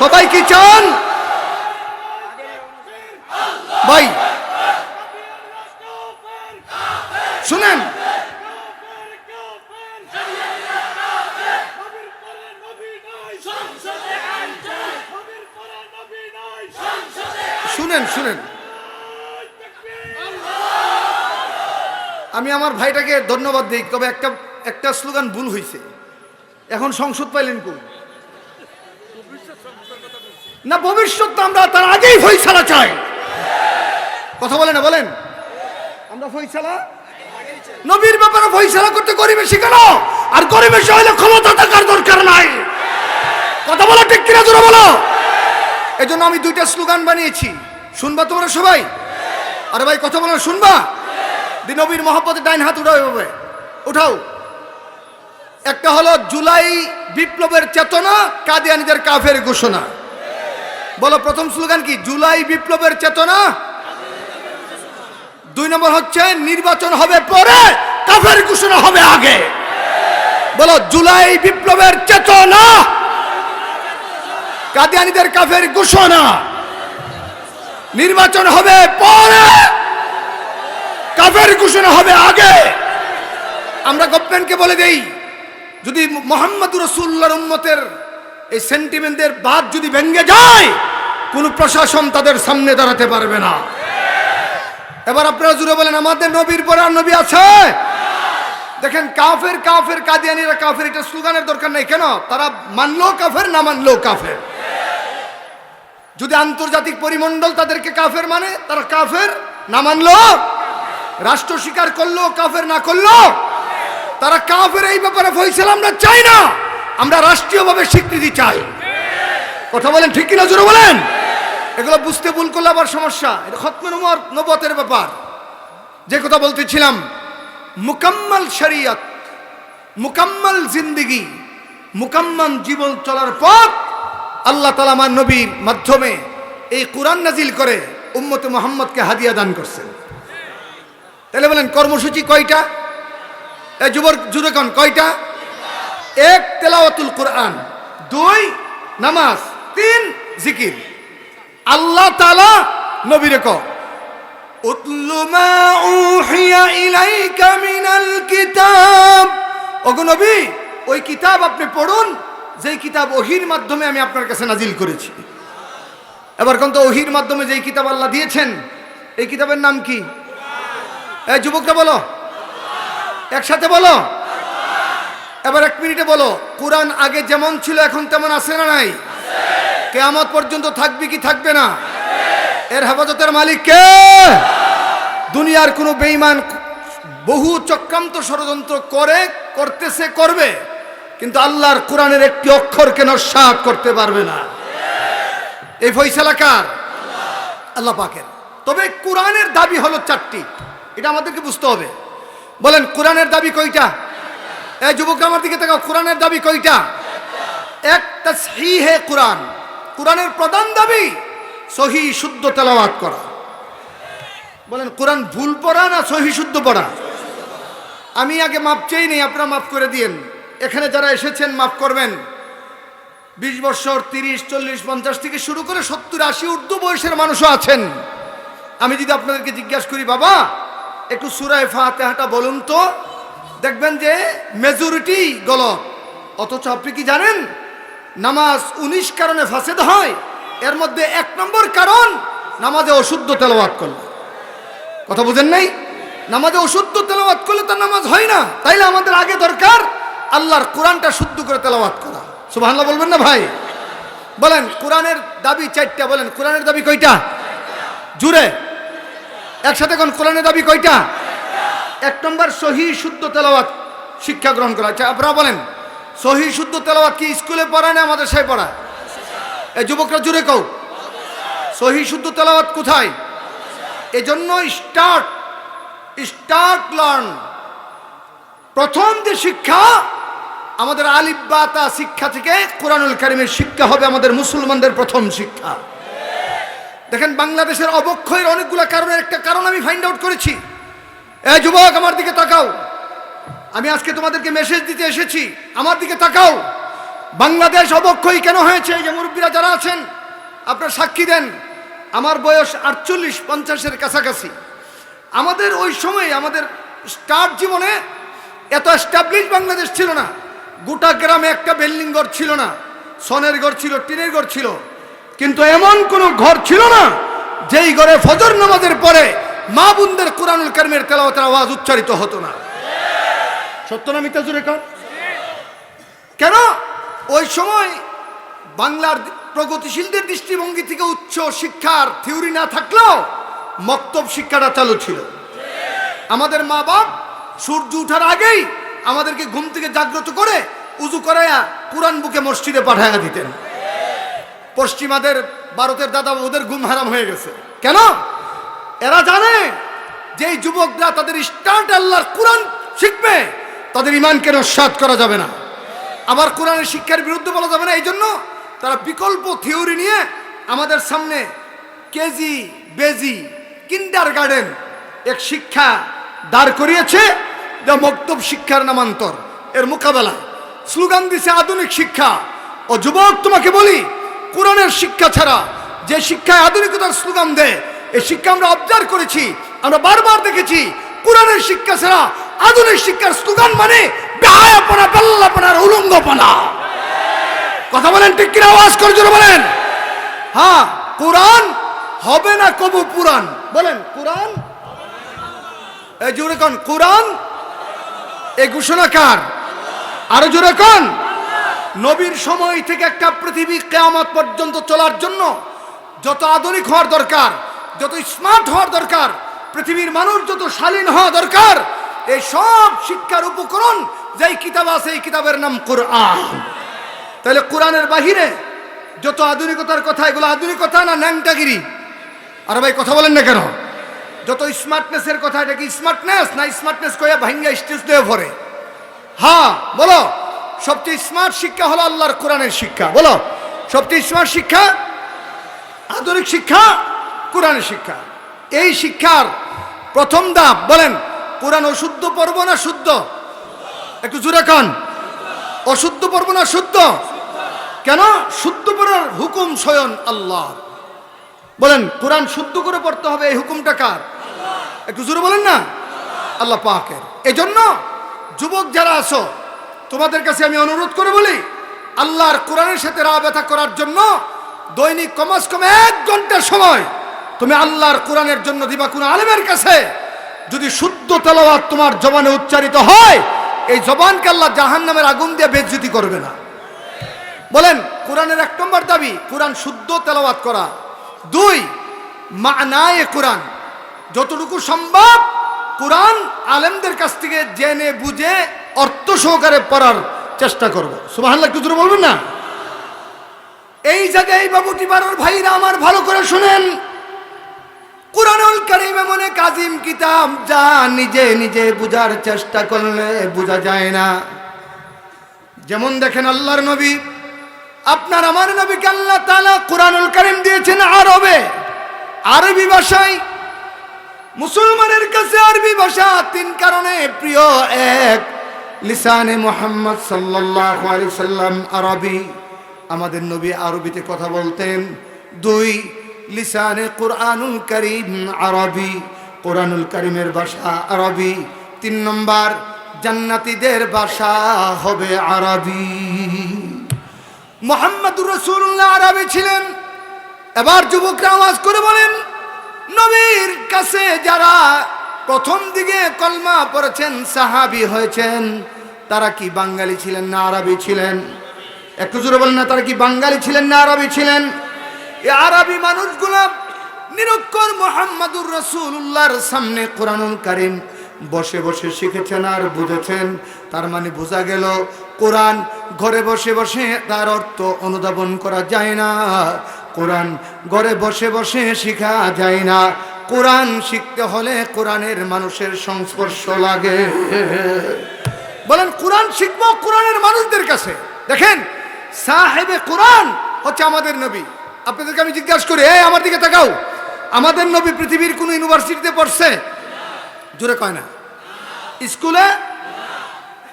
সবাই কি চান? ভাই, শুনেন। শুনেন শুনেন। আমি আমার ভাইটাকে ধন্যবাদ দিই, তবে একটা একটা স্লোগান ভুল হয়েছে এখন সংসদ পাইলেন কোন না, ভবিষ্যৎ আমরা তার আগেই ফয়সালা চাই। কথা বলে না, বলেন। আমরা ফয়সালা? নবীর ব্যাপারে ফয়সালা করতে গরিবে শিখানো। আর গরিবে হইলে ক্ষমতা থাকার দরকার নাই। কথা বলো ঠিক কিনা, জোরে বলো। এই জন্য আমি দুইটা স্লোগান বানিয়েছি। শুনবা তোমরা সবাই? আরে ভাই, কথা বলো, শুনবা? নবীর মহব্বতে ডাইন হাত উঠাও এভাবে। উঠাও। একটা হলো জুলাই বিপ্লবের চেতনা কাদিয়ানিদের কাফের ঘোষণা। বলো, প্রথম স্লোগান কি? জুলাই বিপ্লবের চেতনা? দুই নম্বর হচ্ছে, নির্বাচন হবে পরে, কাফের ঘোষণা হবে আগে। বলো, জুলাই বিপ্লবের চেতনা? কাদিয়ানিদের কাফের ঘোষণা। নির্বাচন হবে পরে, কাফের ঘোষণা হবে আগে। আমরা গভর্নমেন্টকে বলে দেই যদি মোহাম্মদ রসুল্লাহর উম্মতের এই সেন্টিমেন্টের বাদ যদি ভেঙে যায়, কোন প্রশাসন তাদের সামনে দাঁড়াতে পারবে না। এবার আপনারা জুড়ে বলেন, আমাদের নবীর পরে আর নবী আছে? দেখেন, কাফের কাফের, কাদিয়ানিরা কাফের, এটা স্লোগানের দরকার নেই। কেন? তারা মানলো কাফের, না মানলো কাফের। যদি আন্তর্জাতিক পরিমণ্ডল তাদেরকে কাফের মানে তারা কাফের, না মানলো রাষ্ট্র স্বীকার করল কাফের, না করল তারা কাফের এই ব্যাপারে ফয়সালা আমরা চাই না। আমরা রাষ্ট্রীয়ভাবে স্বীকৃতি চাই। কথা বলেন ঠিক কিনা জোরে বলেন? এগুলো বুঝতে ভুল করলে আবার সমস্যা। এটা নমর নবতের ব্যাপার। যে কথা বলতেছিলাম, মুকাম্মাল শরিয়ত, মুকাম্মাল জিন্দিগি, মুকাম্মাল জীবন চলার পথ আল্লাহ তালা আমার নবীর মাধ্যমে এই কোরআন নাজিল করে উম্মতে মোহাম্মদকে হাদিয়া দান করছেন। তাহলে বলেন কর্মসূচি কয়টা? এ যুবক যুবকন কয়টা? এক, তেলাওয়াতুল কোরআন। দুই, নামাজ। তিন, জিকির। আল্লাহ তালা নবীরে ক উতলু মা উহিয়া ইলাইকা মিনাল কিতাব। ওগো নবী, ওই কিতাব আপনি পড়ুন, যেই কিতাব ওহির মাধ্যমে আমি আপনার কাছে নাজিল করেছি। এবার কোন তো ওহির মাধ্যমে যেই কিতাব আল্লাহ দিয়েছেন, এই কিতাবের নাম কি? এই যুবকরা বলো একসাথে বলো। এবার এক মিনিটে বলো, কোরআন আগে যেমন ছিল, এখন তেমন আছে না নাই? কেয়ামত পর্যন্ত থাকবে কি থাকবে না? এর হেফাজতের মালিক কে? দুনিয়ার কোনো বেইমান বহু চক্রান্ত ষড়যন্ত্র করে, করতেছে, করবে, কিন্তু আল্লাহর কোরআনের একটি অক্ষরকে নস্বাত করতে পারবে না। এই ফয়সালা কার? আল্লাহ পাকের। তবে কোরআনের দাবি হলো চারটি। এটা আমাদেরকে বুঝতে হবে। বলেন, কোরআনের দাবি কয়টা? এই যুবক আমার দিকে তাকাও, কোরআনের দাবি কয়টা? একটা হে কোরআন। কোরআনের প্রধান দাবি সহি শুদ্ধ তেলাওয়াত করা। বলেন, কোরআন ভুল পড়া না সহি শুদ্ধ পড়া? আমি আগে মাপ চেয়ে নেই, আপনারা মাফ করে দিয়েন। এখানে যারা এসেছেন মাফ করবেন। বিশ বছর, তিরিশ, চল্লিশ, পঞ্চাশ থেকে শুরু করে সত্তর, আশি ঊর্ধ্ব বয়সের মানুষও আছেন। আমি যদি আপনাদেরকে জিজ্ঞাসা করি, বাবা একটু সুরায় ফাতেহাটা বলুন তো। দেখবেন যে মেজরিটি গলত। অথচ আপনি কি জানেন? নামাজ উনিশ কারণে ফাসেদ হয়, এর মধ্যে এক নম্বর কারণ নামাজে অশুদ্ধ তেলাওয়াত করলে। কথা বুঝেন নাই? নামাজে অশুদ্ধ তেলাওয়াত করলে তার নামাজ হয় না। তাইলে আমাদের আগে দরকার আল্লাহর কোরআনটা শুদ্ধ করে তেলাওয়াত করা। সুবহানাল্লাহ বলবেন না ভাই? বলেন, কোরআনের দাবি চারটা, বলেন, কোরআনের দাবি কয়টা? জুড়ে। একসাথে কোন কোরআনের দাবি কয়টা? এক নম্বর, সহি শুদ্ধ তেলাওয়াত শিক্ষা গ্রহণ করা। আচ্ছা আপনারা বলেন, সহি শুদ্ধ তেলাওয়াত কি স্কুলে পড়ায় না আমাদের সাই পড়া এই যুবকরা জুড়ে কও। সহি শুদ্ধ তেলাওয়াত কোথায়? এজন্য স্টার্ট স্টার্ট লার্ন প্রথম যে শিক্ষা, আমাদের আলিব্বাতা শিক্ষা থেকে কোরআনুল কারিমের শিক্ষা হবে আমাদের মুসলমানদের প্রথম শিক্ষা। দেখেন, বাংলাদেশের অবক্ষয়ের অনেকগুলো কারণের একটা কারণ আমি ফাইন্ড আউট করেছি। এ যুবক, আমার দিকে তাকাও। আমি আজকে তোমাদেরকে মেসেজ দিতে এসেছি, আমার দিকে তাকাও। বাংলাদেশ অবক্ষয় কেন হয়েছে? যে মুরব্বীরা যারা আছেন, আপনার সাক্ষী দেন। আমার বয়স আটচল্লিশ, পঞ্চাশের কাছাকাছি। আমাদের ওই সময়ে, আমাদের স্টার্ট জীবনে এত এস্টাবলিশ বাংলাদেশ ছিল না। গোটা গ্রামে একটা বিল্ডিং ঘর ছিল না। সনের ঘর ছিল, টিনের ঘর ছিল। কিন্তু এমন কোনো ঘর ছিল না, যেই ঘরে ফজর নামাজের পরে মা বোনদের কোরআনুল কারিমের তেলাওয়াতের আওয়াজ উচ্চারিত হতো না। সত্য না মিথ্যা জুড়ে কেন? ওই সময় বাংলার প্রগতিশীলদের দৃষ্টিভঙ্গি থেকে উচ্চ শিক্ষার থিওরি না থাকলেও মক্তব শিক্ষাটা চালু ছিল। আমাদের মা বাপ সূর্য উঠার আগেই আমাদেরকে ঘুম থেকে জাগ্রত করে উজু করাইয়া কোরআন বুকে মসজিদে পাঠাইয়া দিতেন। পশ্চিমাদের, ভারতের দাদা ওদের ঘুম হারাম হয়ে গেছে। কেন? এরা জানে যে যুবকরা তাদের স্টার্ট আল্লাহর কোরআন শিখবে, তাদের ইমানকে নস্বাত করা যাবে না। আবার কোরআনের শিক্ষার বিরুদ্ধে বলা যাবে না এই জন্য তারা বিকল্প থিওরি নিয়ে আমাদের সামনে কেজি, বেজি, কিন্ডার গার্ডেন এক শিক্ষা দাঁড় করিয়েছে, যা মক্তব শিক্ষার নামান্তর। এর মোকাবেলা স্লোগান দিছে আধুনিক শিক্ষা। ও যুবক, তোমাকে বলি কোরআনের শিক্ষা ছাড়া, যে শিক্ষায় আধুনিকতার স্লোগান দেয়, এই শিক্ষা আমরা অবজার্ভ করেছি, আমরা বারবার দেখেছি, কোরআনের শিক্ষা ছাড়া আধুনিক শিক্ষার স্লোগান মানে বেহায়াপনা উলঙ্গপনা। কথা বলেন কিনা, আওয়াজ করে জোরে বলেন। হ্যাঁ কোরআন হবে না কবু পুরাণ। বলেন, কোরআন? এই জোরে কন, কোরআন? এই ঘোষণা কার? আরও জোরে কন। নবীর সময় থেকে একটা পৃথিবী কেয়ামত পর্যন্ত চলার জন্য যত আধুনিক হওয়ার দরকার, যত স্মার্ট হওয়ার দরকার, পৃথিবীর মানুষ যত শালীন হওয়া দরকার, এই সব শিক্ষার উপকরণ যেই কিতাব আছে, এই কিতাবের নাম কোরআন। তাহলে কোরআনের বাহিরে যত আধুনিকতার কথা, এগুলো আধুনিকতা না ন্যাংটাগিরি? আর ভাই, কথা বলেন না কেন? যত স্মার্টনেসের কথা, এটা কি স্মার্টনেস না স্মার্টনেস কয়ে ভাঙ্গা স্টেজ দিয়ে ভরে? হ্যাঁ বলো। সবচেয়ে স্মার্ট শিক্ষা হলো আল্লাহর কোরআনের শিক্ষা। বলো। সবচেয়ে স্মার্ট শিক্ষা, আধুনিক শিক্ষা, কোরআনের শিক্ষা। এই শিক্ষার প্রথম ধাপ, বলেন, কোরআন অশুদ্ধ পর্ব না শুদ্ধ? একটু জুড়ে কান। অশুদ্ধ পর্ব না শুদ্ধ? কেন? শুদ্ধ পড়ার হুকুম স্বয়ং আল্লাহ বলেন, কোরআন শুদ্ধ করে পড়তে হবে, এই হুকুমটা কার? একটু জোরে বলেন না? আল্লাহ পাকের। এজন্য যুবক যারা আছো তোমাদের কাছে আমি অনুরোধ করে বলি, আল্লাহর কোরআনের সাথে রা ব্যথা করার জন্য দৈনিক কমাস কমে এক ঘণ্টার সময় তুমি আল্লাহর কোরআনের জন্য দিবা কোন আলেমের কাছে যদি শুদ্ধ তেলাওয়াত তোমার জবানে উচ্চারিত হয়, এই জবানকে আল্লাহ জাহান নামের আগুন দিয়ে বেজ্জুতি করবে না। বলেন, কোরআনের এক নম্বর দাবি, কোরআন শুদ্ধ তেলাওয়াত করা। দুই, মানায় কোরআন। যতটুকু সম্ভব কোরআন আলেমদের কাছ থেকে জেনে বুঝে অর্থ সহকারে পড়ার চেষ্টা করব। সুবাহান্লাহ একটু জোরে বলবেন না? এই জায়গায় এই বাবুটি বারোর ভাইরা আমার ভালো করে শুনেন। কোরআনুল কারিম এমন এক আজিম কিতাব, যা নিজে নিজে বুঝার চেষ্টা করলে বোঝা যায় না। যেমন দেখেন আল্লাহর নবী, আপনার আমার নবীকে আল্লাহ তাআলা কোরআনুল কারিম দিয়েছেন আরবে। আরবি ভাষায়, মুসলমানের কাছে আরবি ভাষা তিন কারণে প্রিয়, এক লিসানে মোহাম্মদ সাল্লাল্লাহু আলাইহি সাল্লাম আরবি। আমাদের নবী আরবিতে কথা বলতেন। দুই, লিসানে কোরআনুল করিম আরবি, কোরআনুল করিমের ভাষা আরবি। তিন নম্বর, জান্নাতীদের ভাষা হবে আরবি। মোহাম্মদুর রসুল্লাহ আরবি ছিলেন। এবার যুবকরা আওয়াজ করে বলেন, নবীর কাছে যারা প্রথম দিকে কলমা পড়েছেন, সাহাবি হয়েছেন। তারা কি বাঙালি ছিলেন না আরবি ছিলেন? একটু জোরে বলেন না, তারা কি বাঙালি ছিলেন না আরবি ছিলেন? এই আরবি মানুষগুলো নিরক্ষর মোহাম্মদুর রসুল্লাহর সামনে কোরআনুল কারিম বসে বসে শিখেছেন আর বুঝেছেন। তার মানে বোঝা গেল, কোরআন ঘরে বসে বসে তার অর্থ অনুধাবন করা যায় না। কোরআন ঘরে বসে বসে শেখা যায় না। কোরআন শিখতে হলে কোরআনের মানুষের সংস্পর্শ লাগে। বলেন, কোরআন শিখব কোরআনের মানুষদের কাছে। দেখেন, সাহেবে কোরআন হচ্ছে আমাদের নবী। আপনাদেরকে আমি জিজ্ঞাসা করি, এই, আমার দিকে তাকাও। আমাদের নবী পৃথিবীর কোন ইউনিভার্সিটিতে পড়ছে? জোরে কয় না। স্কুলে?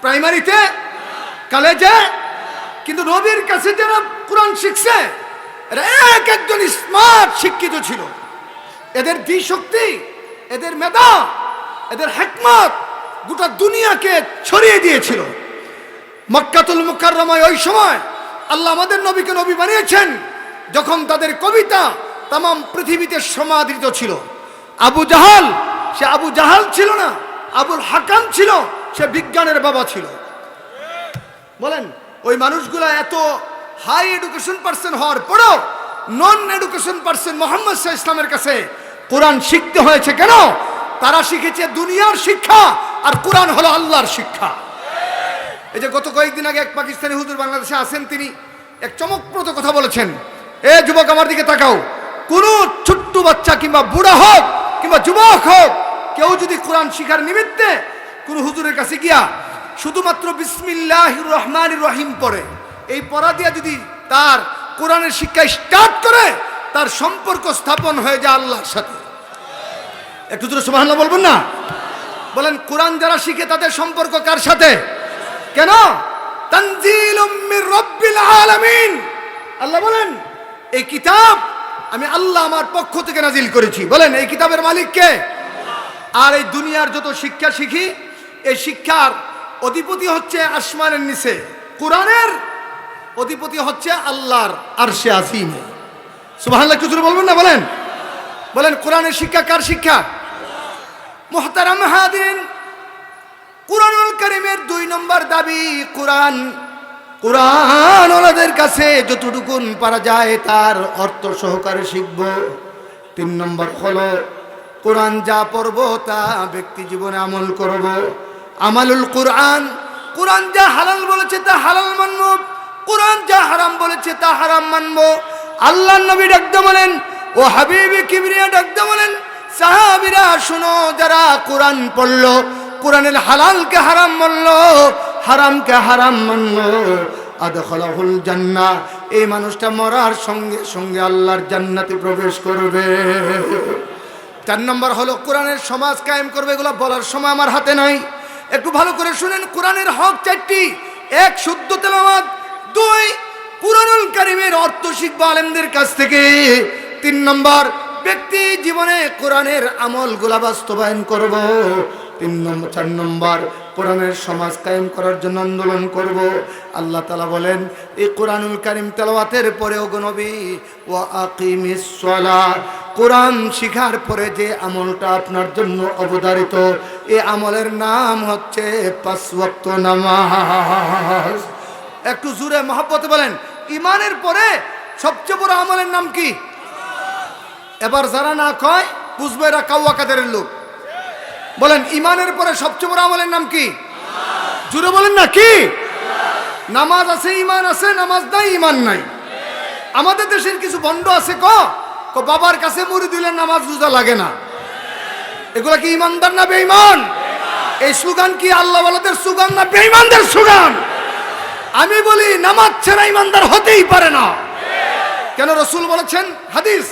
প্রাইমারিতে? কলেজে? কিন্তু নবীর কাছে যারা কোরআন শিখছে এক একজন স্মার্ট শিক্ষিত ছিল। এদের শক্তি এদের মেধা, এদের হেকমত গোটা দুনিয়াকে ছড়িয়ে দিয়েছিল। মক্কাতুল মুকাররমায় ওই সময় আল্লাহ আমাদের নবীকে নবী বানিয়েছেন, যখন তাদের কবিতা তাম পৃথিবীতে সমাদৃত ছিল। আবু জাহাল, সে আবু জাহাল ছিল না, আবুল হাকাম ছিল, সে বিজ্ঞানের বাবা ছিল। বলেন, ওই মানুষগুলা এত হাই এডুকেশন পার্সন হওয়ার পরও non education person Mohammad Shah ইসলামের কাছে কোরআন শিখতে হয়েছে কেন? তারা শিখেছে দুনিয়ার শিক্ষা আর কোরআন হলো আল্লাহর শিক্ষা। এই যে গত কয়েকদিন আগে এক পাকিস্তানি হুজুর বাংলাদেশে আসেন তিনি এক চমকপ্রদ কথা বলেছেন। এ যুবক, আমার দিকে তাকাও। কোন ছোট্ট বাচ্চা কিংবা বুড়া হোক কিংবা যুবক হোক, কেউ যদি কোরআন শিখার নিমিত্তে কোন হুজুরের কাছে গিয়া শুধুমাত্র বিসমিল্লাহ রহমান রহিম পড়ে, এই পড়া দিয়া যদি তার কোরআনের শিক্ষা স্টার্ট করে তার সম্পর্ক স্থাপন হয়ে যায় আল্লাহর সাথে। একটু জোরে সুবহানাল্লাহ বলবেন না? বলেন, কোরআন যারা শিখে তাদের সম্পর্ক কার সাথে? কেন? আল্লাহ বলেন, এই কিতাব আমি আল্লাহ আমার পক্ষ থেকে নাজিল করেছি। বলেন, এই কিতাবের মালিক কে? আর এই দুনিয়ার যত শিক্ষা শিখি, এই শিক্ষার অধিপতি হচ্ছে আসমানের নিচে। কোরআনের অধিপতি হচ্ছে আল্লাহর আরশে আজিমে। সুবহানাল্লাহ কিছু বলবেন না? বলেন। বলেন, কোরআনের শিক্ষা কার শিক্ষা? মোহতারাম হাদিন। কোরআনুল করিমের দুই নম্বর দাবি, কোরআন। কোরআন ওনাদের কাছে যতটুকুন পারা যায়, তার অর্থ সহকারে শিখব। তিন নম্বর হলো, কোরআন যা পড়ব, তা ব্যক্তি জীবনে আমল করব। আমালুল কোরআন। কোরআন যা হালাল বলেছে, তা হালাল মানব। কোরআন যা হারাম বলেছে, তা হারাম মানব। আল্লাহ নবী ডাকতে বলেন, ও হাবিবি কিবরিয়া ডাকতে বলেন, সাহাবিরা শুনো যারা কোরআন পড়ল, কোরআনের হালালকে হারাম মানল, হারামকে হারাম মানল। আদখলাহুল জান্না এই মানুষটা মরার সঙ্গে সঙ্গে আল্লাহর জান্নাতে প্রবেশ করবে। চার নম্বর হলো, কোরআনের সমাজ কায়েম করবে, এগুলো বলার সময় আমার হাতে নাই। একটু ভালো করে শুনেন, কোরআনের হক চারটি, এক শুদ্ধ তেলাওয়াত, দুই কুরআনুল কারিমের অর্থ শিখবা আলেমদের কাছ থেকে তিন নম্বর, ব্যক্তি জীবনে কোরআনের আমলগুলা বাস্তবায়ন করব। তিন নম্বর চার নম্বর, কোরআনের সমাজ কায়েম করার জন্য আন্দোলন করব। আল্লাহ তালা বলেন, এই কোরআনুল কারিম তেলাওয়াতের পরেও গনবী ও আকিমিস সালাহ। কোরআন শিখার পরে যে আমলটা আপনার জন্য অবধারিত এই আমলের নাম হচ্ছে পাঁচ নামাজ। একটু জুড়ে মহাব্বতে বলেন ইমানের পরে সবচেয়ে বড় আমলের নাম কি? এবার যারা না কয় বুঝবে এরা কাউয়া কাদের লোক। বলেন ইমানের পরে সবচেয়ে বড় আমলের নাম কি? জুড়ে বলেন না, কি? নামাজ আছে ইমান আছে, নামাজ নাই ইমান নাই। আমাদের দেশের কিছু বন্ড আছে ক? বাবার কাছে মুড়ি দিলে নামাজ রোজা লাগে না। এগুলা কি ইমানদার না বেঈমান? এই স্লোগান কি আল্লাহ ওয়ালাদের স্লোগান না বেঈমানদের স্লোগান আমি বলি, নামাজ ছাড়া ইমানদার হতেই পারে না। কেন রসুল বলেছেন? হাদিস।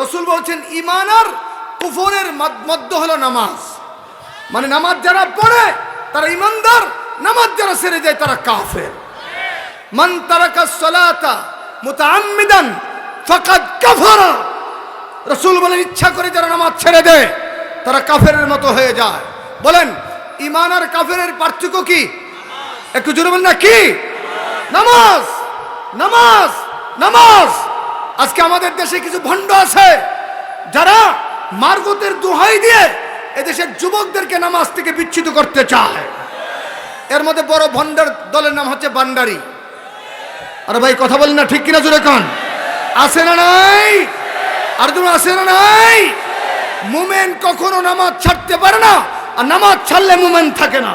রসুল বলেছেন ইমান আর কুফরের মধ্য হলো নামাজ। মানে নামাজ যারা পড়ে, তারা ইমানদার নামাজ যারা সেরে যায় তারা কাফের। মান তারাকা সলাতা মুতাআম্মিদান ফাকাদ কাফারা। রসুল বলেন, ইচ্ছা করে যারা নামাজ ছেড়ে দেয়, তারা কাফেরের মতো হয়ে যায়। বলেন ইমান আর কাফেরের পার্থক্য কি? একটু জোরে বলেন না, কি? নামাজ নামাজ নামাজ। আজকে আমাদের দেশে কিছু ভণ্ড আছে, যারা মার্গতের দোহাই দিয়ে এদেশের যুবকদেরকে নামাজ থেকে বিচ্ছিত করতে চায়। এর মধ্যে বড় ভণ্ডার দলের নাম হচ্ছে বান্ডারি। আরে ভাই, কথা বলেন না, ঠিক কিনা জোরে কন? আছে না নাই? আর তুমি আছে না নাই? মুমেন্ট কখনো নামাজ ছাড়তে পারে না, আর নামাজ ছাড়লে মুমেন্ট থাকে না।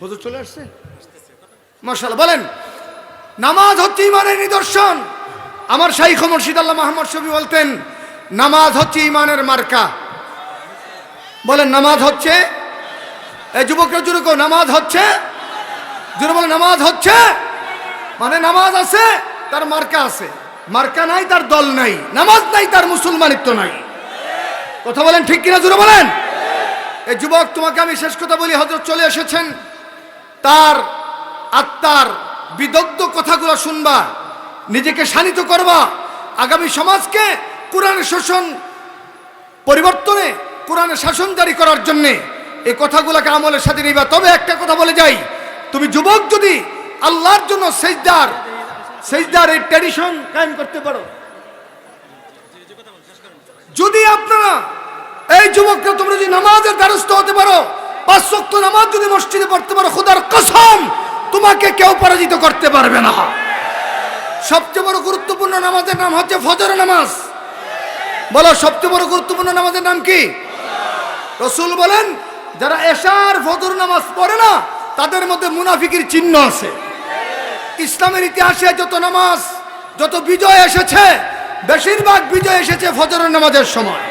বুঝে চলে আসছে? মার্শাল্লাহ বলেন, নামাজ হচ্ছে ইমানের নিদর্শন। আমার শাইখ মুর্শিদ আল্লাহ মাহমদ শফি বলতেন, নামাজ হচ্ছে ইমানের মার্কা। বলেন, নামাজ হচ্ছে, এই যুবকরা জুড়ে কো নামাজ হচ্ছে জুড়ে বলে নামাজ হচ্ছে মানে নামাজ আছে, তার মার্কা আছে। মার্কা নাই, তার দল নাই। নামাজ নাই, তার মুসলমানিত্ব নাই। কথা বলেন ঠিক কিনা জুড়ে বলেন? এই যুবক, তোমাকে আমি শেষ কথা বলি হজরত চলে এসেছেন। তার আত্মার বিদগ্ধ কথাগুলো শুনবা, নিজেকে শানিত করবা। আগামী সমাজকে কোরআনের শোষণ পরিবর্তনে কোরআনের শাসন জারি করার জন্যে এই কথাগুলোকে আমলের সাথে নিবা। তবে একটা কথা বলে যাই, তুমি যুবক যদি আল্লাহর জন্য সেজদার সেজদার এই ট্র্যাডিশন কায়েম করতে পারো। যদি আপনারা এই যুবকরা তোমরা যদি নামাজের দ্বারস্থ হতে পারো পাঁচ ওয়াক্ত নামাজ কসম, তোমাকে কেউ পরাজিত করতে পারবে না। সবচেয়ে বড় গুরুত্বপূর্ণ নামাজের নাম হচ্ছে ফজর নামাজ। বলো, সবচেয়ে বড় গুরুত্বপূর্ণ নামাজের নাম রসুল বলেন, যারা এশার ফজর নামাজ পড়ে না, তাদের মধ্যে মুনাফিকির চিহ্ন আছে। ইসলামের ইতিহাসে যত নামাজ, যত বিজয় এসেছে, বেশিরভাগ বিজয় এসেছে ফজরের নামাজের সময়।